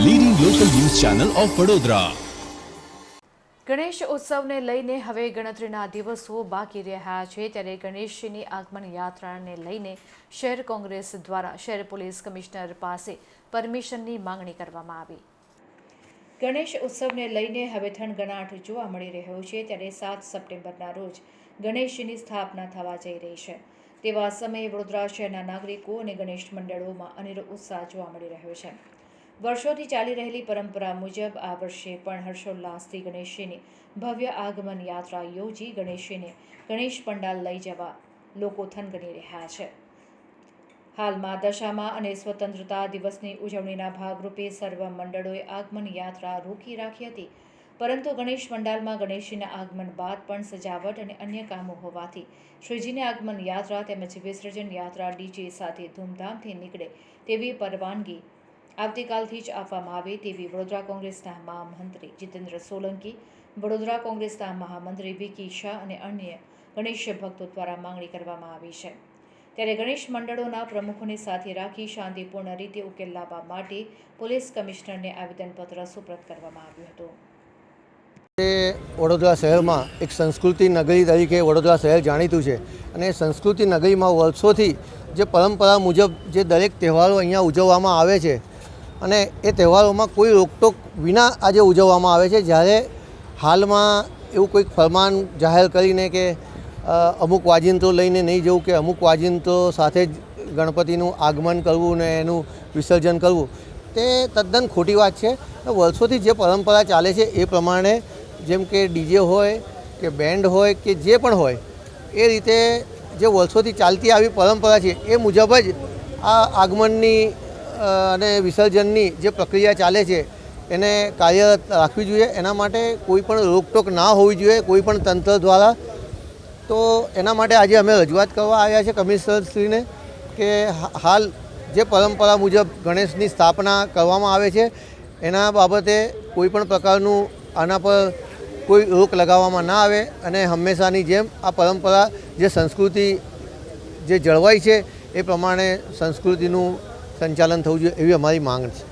Channel of Vadodara Ganesh ઉત્સવને લઈને હવે ગણતરીના દિવસો બાકી રહ્યા છે. ત્યારે ગણેશજીની આગમન યાત્રાને લઈને શહેર કોંગ્રેસ દ્વારા શહેર પોલીસ કમિશનર પાસે પરમિશનની માંગણી કરવામાં આવી. ગણેશ ઉત્સવને લઈને હવે થનગનાટ જોવા મળી રહ્યો છે. ત્યારે સાત સપ્ટેમ્બરના રોજ ગણેશજીની સ્થાપના થવા જઈ રહી છે. તેવા સમયે વડોદરા શહેરના નાગરિકો અને ગણેશ મંડળોમાં અનેરો ઉત્સાહ જોવા મળી રહ્યો છે. વર્ષોથી ચાલી રહેલી પરંપરા મુજબ આ વર્ષે પણ હર્ષોલ્લાસથી ગણેશજીની ભવ્ય આગમન યાત્રા યોજી ગણેશજીને ગણેશ પંડાલ લઈ જવા લોકો થનગની રહ્યા છે. હાલમાં દશામાં અને સ્વતંત્રતા દિવસની ઉજવણીના ભાગરૂપે સર્વ મંડળોએ આગમન યાત્રા રોકી રાખી હતી. પરંતુ ગણેશ પંડાલમાં ગણેશજીના આગમન બાદ પણ સજાવટ અને અન્ય કામો હોવાથી શ્રીજીની આગમન યાત્રા તેમજ વિસર્જન યાત્રા ડીજે સાથે ધૂમધામથી નીકળે તેવી પરવાનગી આવતીકાલથી જ આપવામાં આવે તેવી વડોદરા કોંગ્રેસના મહામંત્રી જીતેન્દ્ર સોલંકી, વડોદરા કોંગ્રેસના મહામંત્રી વિકી શાહ અને અન્ય ગણેશ ભક્તો દ્વારા માંગણી કરવામાં આવી છે. ત્યારે ગણેશ મંડળોના પ્રમુખોને સાથે રાખી શાંતિપૂર્ણ રીતે ઉકેલ લાવવા માટે પોલીસ કમિશનરને આવેદનપત્ર સુપ્રત કરવામાં આવ્યું હતું. વડોદરા શહેરમાં એક સંસ્કૃતિ નગરી તરીકે વડોદરા શહેર જાણીતું છે અને સંસ્કૃતિ નગરીમાં વર્ષોથી જે પરંપરા મુજબ જે દરેક તહેવારો અહીંયા ઉજવવામાં આવે છે અને એ તહેવારોમાં કોઈ રોકટોક વિના આજે ઉજવવામાં આવે છે. જ્યારે હાલમાં એવું કોઈક ફરમાન જાહેર કરીને કે અમુક વાજિંત્રો લઈને નહીં જવું કે અમુક વાજિંત્રો સાથે જ ગણપતિનું આગમન કરવું ને એનું વિસર્જન કરવું, તે તદ્દન ખોટી વાત છે. વર્ષોથી જે પરંપરા ચાલે છે એ પ્રમાણે જેમ કે ડીજે હોય કે બેન્ડ હોય કે જે પણ હોય, એ રીતે જે વર્ષોથી ચાલતી આવી પરંપરા છે એ મુજબ જ આ આગમનની અને વિસર્જનની જે પ્રક્રિયા ચાલે છે, એને કાર્યરત રાખવી જોઈએ. એના માટે કોઈ પણ રોકટોક ના હોવી જોઈએ, કોઈ પણ તંત્ર દ્વારા. તો એના માટે આજે અમે રજૂઆત કરવા આવ્યા છે કમિશનરશ્રીને કે હાલ જે પરંપરા મુજબ ગણેશની સ્થાપના કરવામાં આવે છે, એના બાબતે કોઈ પણ પ્રકારનું આના પર કોઈ રોક લગાવવામાં ના આવે અને હંમેશાની જેમ આ પરંપરા જે સંસ્કૃતિ જે જળવાઈ છે, એ પ્રમાણે સંસ્કૃતિનું સંચાલન થવું જોઈએ એવી અમારી માંગ છે.